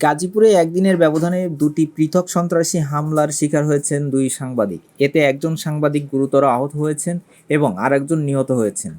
গাজীপুরে একদিনের ব্যবধানে দুটি পৃথক সন্ত্রাসী হামলার শিকার হয়েছেন দুই সাংবাদিক। এতে একজন সাংবাদিক গুরুতর আহত হয়েছেন এবং আরেকজন নিহত হয়েছেন।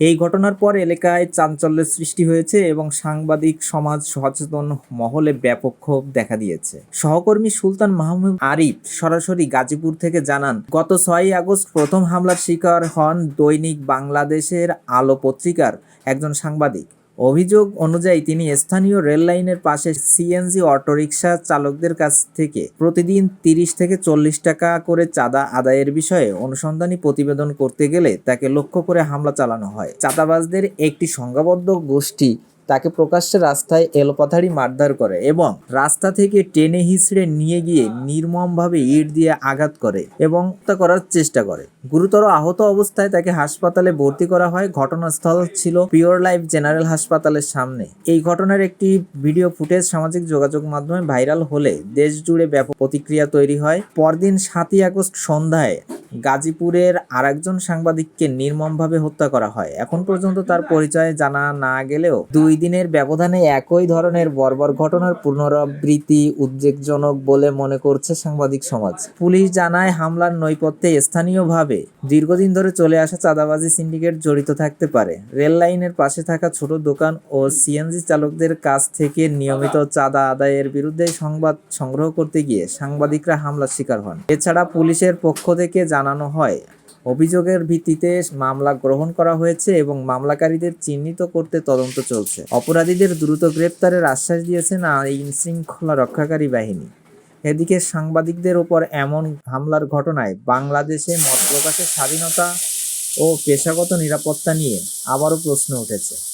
এই ঘটনার পর এলাকায় চাঞ্চল্যের সৃষ্টি হয়েছে এবং সাংবাদিক সমাজ সচেতন মহলে ব্যাপক ক্ষোভ দেখা দিয়েছে। সহকর্মী সুলতান মাহমুদ আরিফ সরাসরি গাজীপুর থেকে জানান, গত ছয়ই আগস্ট প্রথম হামলার শিকার হন দৈনিক বাংলাদেশের আলো পত্রিকার একজন সাংবাদিক। অভিযোগ অনুযায়ী তিনি স্থানীয় রেল লাইনের পাশে সিএনজি অটোরিকশা চালকদের কাছ থেকে প্রতিদিন তিরিশ থেকে চল্লিশ টাকা করে চাঁদা আদায়ের বিষয়ে অনুসন্ধানী প্রতিবেদন করতে গেলে তাকে লক্ষ্য করে হামলা চালানো হয়। চাঁদাবাজদের একটি সংঘবদ্ধ গোষ্ঠী তাকে প্রকাশ্যে রাস্তায় এলোপাথারি মারধর করে এবং রাস্তা থেকে টেনে হিঁচড়ে নিয়ে গিয়ে নির্মমভাবে ইট দিয়ে আঘাত করে এবং হত্যা করার চেষ্টা করে। গুরুতর আহত অবস্থায় তাকে হাসপাতালে ভর্তি করা হয়। ঘটনাস্থল ছিল পিওর লাইফ জেনারেল হাসপাতালের সামনে। এই ঘটনার একটি ভিডিও ফুটেজ সামাজিক যোগাযোগ মাধ্যমে ভাইরাল হলে দেশ জুড়ে ব্যাপক প্রতিক্রিয়া তৈরি হয়। পরদিন সাতই আগস্ট সন্ধ্যায় গাজীপুরের আরেকজন সাংবাদিককে নির্মমভাবে হত্যা করা হয়। এখন পর্যন্ত তার পরিচয় জানা না গেলেও দুই দিনের ব্যবধানে একই ধরনের বর্বর ঘটনার পুনরাবৃত্তি উদ্বেগজনক বলে মনে করছে সাংবাদিক সমাজ। পুলিশ জানায়, হামলার নৈপথ্যে স্থানীয়ভাবে দীর্ঘদিন ধরে চলে আসা চাঁদাবাজি সিন্ডিকেট জড়িত থাকতে পারে। রেল লাইনের পাশে থাকা ছোট দোকান ও সিএনজি চালকদের কাছ থেকে নিয়মিত চাঁদা আদায়ের বিরুদ্ধে সংবাদ সংগ্রহ করতে গিয়ে সাংবাদিকরা হামলার শিকার হন। এছাড়া পুলিশের পক্ষ থেকে জানানো হয়। অভিযোগের ভিত্তিতে মামলা গ্রহণ করা হয়েছে এবং মামলাকারীদের চিহ্নিত করতে তদন্ত চলছে। অপরাধীদের দ্রুত গ্রেপ্তারের আশ্বাস দিয়েছেন আইন শৃঙ্খলা রক্ষাকারী বাহিনী। এদিকে সাংবাদিকদের ওপর এমন হামলার ঘটনায় বাংলাদেশে মত প্রকাশের স্বাধীনতা ও পেশাগত নিরাপত্তা নিয়ে আবারও প্রশ্ন উঠেছে।